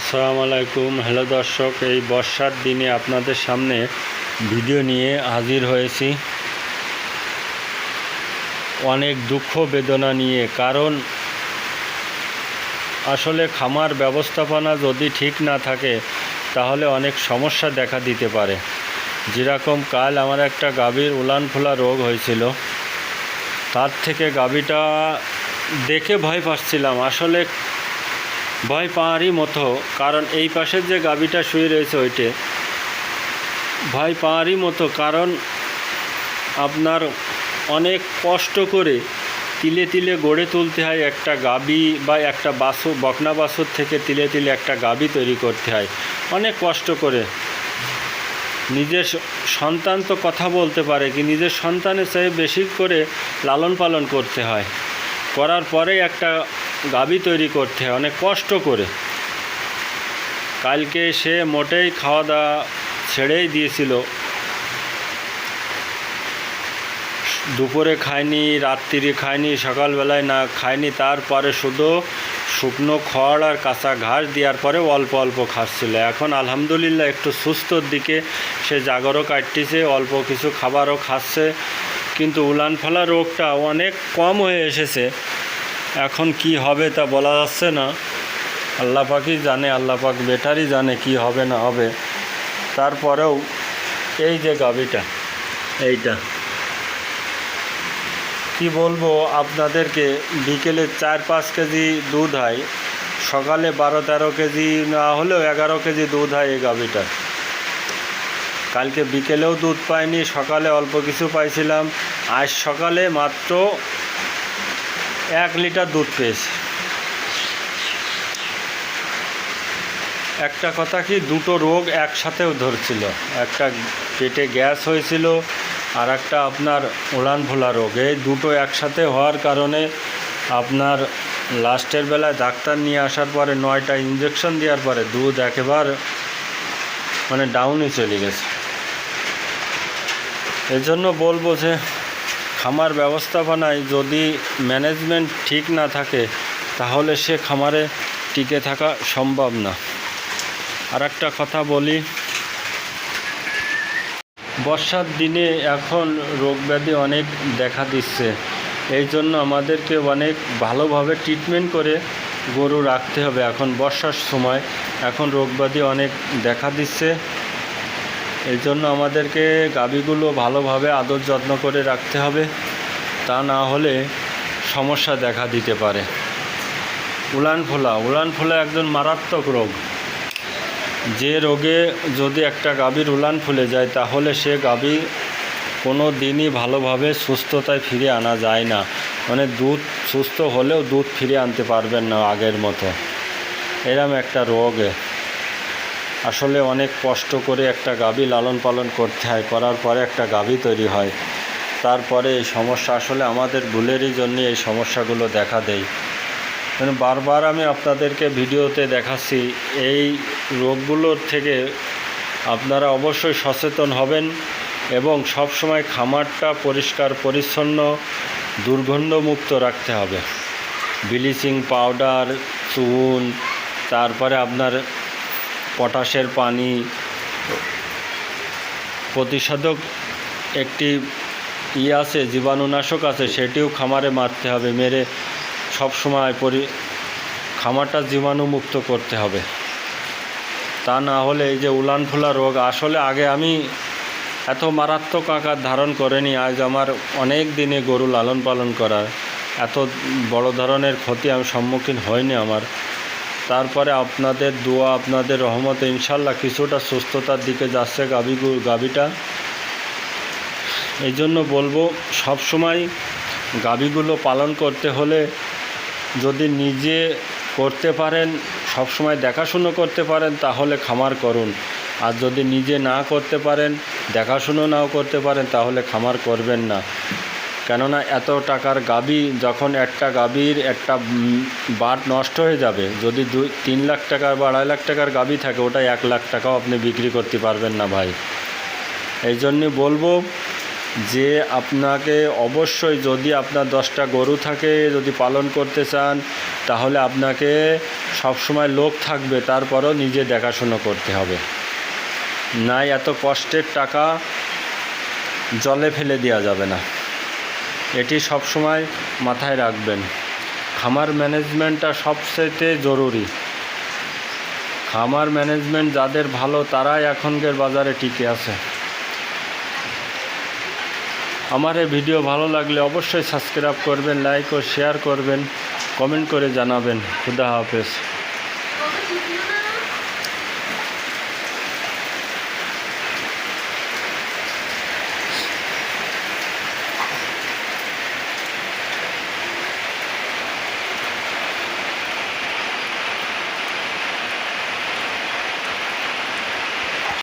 আসসালামু আলাইকুম। হ্যালো দর্শক, এই বর্ষার দিনে আপনাদের সামনে ভিডিও নিয়ে হাজির হয়েছি। অনেক দুঃখ বেদনা নিয়ে, কারণ আসলে খামার ব্যবস্থাপনা যদি ঠিক না থাকে, তাহলে অনেক সমস্যা দেখা দিতে পারে। যেরকম কাল আমার একটা গাভীর উলান ফোলা রোগ হয়েছিল। তার থেকে গাভীটা দেখে ভয় পাচ্ছিলাম। আসলে ভয় পাওয়ারই মতো, কারণ এই পাশের যে গাবিটা শুয়ে রয়েছে ওইটে। ভয় পাওয়ারই মতো, কারণ আপনার অনেক কষ্ট করে তিলে তিলে গড়ে তুলতে হয় একটা গাবি বা একটা বাসু বকনা বাসুর থেকে তিলে তিলে একটা গাবি তৈরি করতে হয়। অনেক কষ্ট করে। নিজের সন্তান তো কথা বলতে পারে কি নিজের সন্তানের চেয়ে বেশি করে লালন পালন করতে হয়। করার পরে একটা গাবি তৈরি করতে হয়, অনেক কষ্ট করে। কালকে সে মোটেই খাওয়া দাওয়া ছেড়েই দিয়েছিল। দুপুরে খায়নি, রাত্রিরে খায়নি, সকালবেলায় না খায়নি, তারপরে শুধু শুকনো খড় আর কাঁচা ঘাস দেওয়ার পরে অল্প অল্প খাচ্ছিল। এখন আলহামদুলিল্লাহ একটু সুস্থর দিকে সে জাগরও কাটতেছে, অল্প কিছু খাবারও খাচ্ছে, কিন্তু উলান ফলা রোগটা অনেক কম হয়ে এসেছে। এখন কি হবে তা বলা যাচ্ছে না। আল্লাহ পাকই জানে, আল্লাহ পাক বেটারই জানে কি হবে না হবে। তারপরেও এই যে গাবিটা, এইটা। কি বলব, আপনাদেরকে বিকেলে চার পাঁচ কেজি দুধ হয়, সকালে বারো তেরো কেজি না হলেও এগারো কেজি দুধ হয় এই গাভিটার কালকে বিকেলেও দুধ পাইনি, সকালে অল্প কিছু পাইছিলাম। আজ সকালে মাত্র এক লিটার দুধ পেয়েছি। একটা কথা কি, দুটো রোগ একসাথেও ধরছিল। একটা পেটে গ্যাস হয়েছিল, আর একটা আপনার উড়ান ভোলা রোগ। এই দুটো একসাথে হওয়ার কারণে আপনার লাস্টের বেলায় ডাক্তার নিয়ে আসার পরে, নয়টা ইঞ্জেকশন দেওয়ার পরে দুধ একেবারে মানে ডাউনে চলে গেছে। এজন্য বলব যে খামার ব্যবস্থাপনায় যদি ম্যানেজমেন্ট ঠিক না থাকে, তাহলে সে খামারে টিকে থাকা সম্ভব না। আর একটা কথা বলি, বর্ষার দিনে এখন রোগ ব্যাধি অনেক দেখা দিচ্ছে। এই জন্য আমাদেরকে অনেক ভালোভাবে ট্রিটমেন্ট করে গরু রাখতে হবে। এখন বর্ষার সময় এখন রোগ ব্যাধি অনেক দেখা দিচ্ছে। এই জন্য আমাদেরকে গাভীগুলো ভালোভাবে আদর যত্ন করে রাখতে হবে। তা না হলে সমস্যা দেখা দিতে পারে। উলান ফোলা উলান ফোলা একজন মারাত্মক রোগ। যে রোগে যদি একটা গাভীর উলান ফুলে যায়, তাহলে সে গাভী কোনো দিনই ভালোভাবে সুস্থতায় ফিরে আনা যায় না। মানে দুধ সুস্থ হলেও দুধ ফিরে আনতে পারবেন না আগের মতো। এরম একটা রোগে। আসলে অনেক কষ্ট করে একটা গাভী লালন পালন করতে হয়, করার পরে একটা গাভী তৈরি হয়। তারপরে এই সমস্যা, আসলে আমাদের ভুলেরই জন্য এই সমস্যাগুলো দেখা দেয়। মানে বারবার আমি আপনাদেরকে ভিডিওতে দেখাচ্ছি, এই রোগগুলোর থেকে আপনারা অবশ্যই সচেতন হবেন এবং সব সময় খামারটা পরিষ্কার, পরিচ্ছন্ন, দুর্গন্ধমুক্ত রাখতে হবে। ব্লিচিং পাউডার, চুন, তারপরে আপনার পটাশের পানি প্রতিষেধক একটি ই আছে, জীবাণুনাশক আছে, সেটিও খামারে মারতে হবে, মেরে সব সময় পরি, খামারটা জীবাণুমুক্ত করতে হবে। তা না হলে এই যে উলান ফুলা রোগ, আসলে আগে আমি এত মারাত্মক আকার ধারণ করেনি, আজ আমার অনেক দিনে গরু লালন পালন করার এত বড় ধরনের ক্ষতি আমি সম্মুখীন হয়নি আমার। তারপরে আপনাদের দোয়া, আপনাদের রহমতে, ইনশাল্লাহ কিছুটা সুস্থতার দিকে যাচ্ছে গাভি গাভিটা। এই জন্য বলব সবসময় গাভিগুলো পালন করতে হলে যদি নিজে করতে পারেন সবসময় দেখাশুনো করতে পারেন, তাহলে খামার করুন। আর যদি নিজে না করতে পারেন, দেখাশুনো নাও করতে পারেন, তাহলে খামার করবেন না। কেননা এত টাকার গাবি, যখন একটা গাবির একটা বাট নষ্ট হয়ে যাবে, যদি দুই, তিন লাখ টাকার বা আড়াই লাখ টাকার গাবি থাকে, ওটা এক লাখ টাকাও আপনি বিক্রি করতে পারবেন না ভাই। এই জন্যে বলব যে আপনাকে অবশ্যই যদি আপনার দশটা গরু থাকে, যদি পালন করতে চান, তাহলে আপনাকে সবসময় লোক থাকবে, তারপরও নিজে দেখাশুনো করতে হবে। নাই এত কষ্টের টাকা জলে ফেলে দেওয়া যাবে না। এটি সবসময় মাথায় রাখবেন। খামার ম্যানেজমেন্টটা সবচেয়ে জরুরি। খামার ম্যানেজমেন্ট যাদের ভালো, তারাই এখনকার বাজারে টিকে আছে। আমার এই ভিডিও ভালো লাগলে অবশ্যই সাবস্ক্রাইব করবেন, লাইক ও শেয়ার করবেন, কমেন্ট করে জানাবেন। খুদা হাফেজ।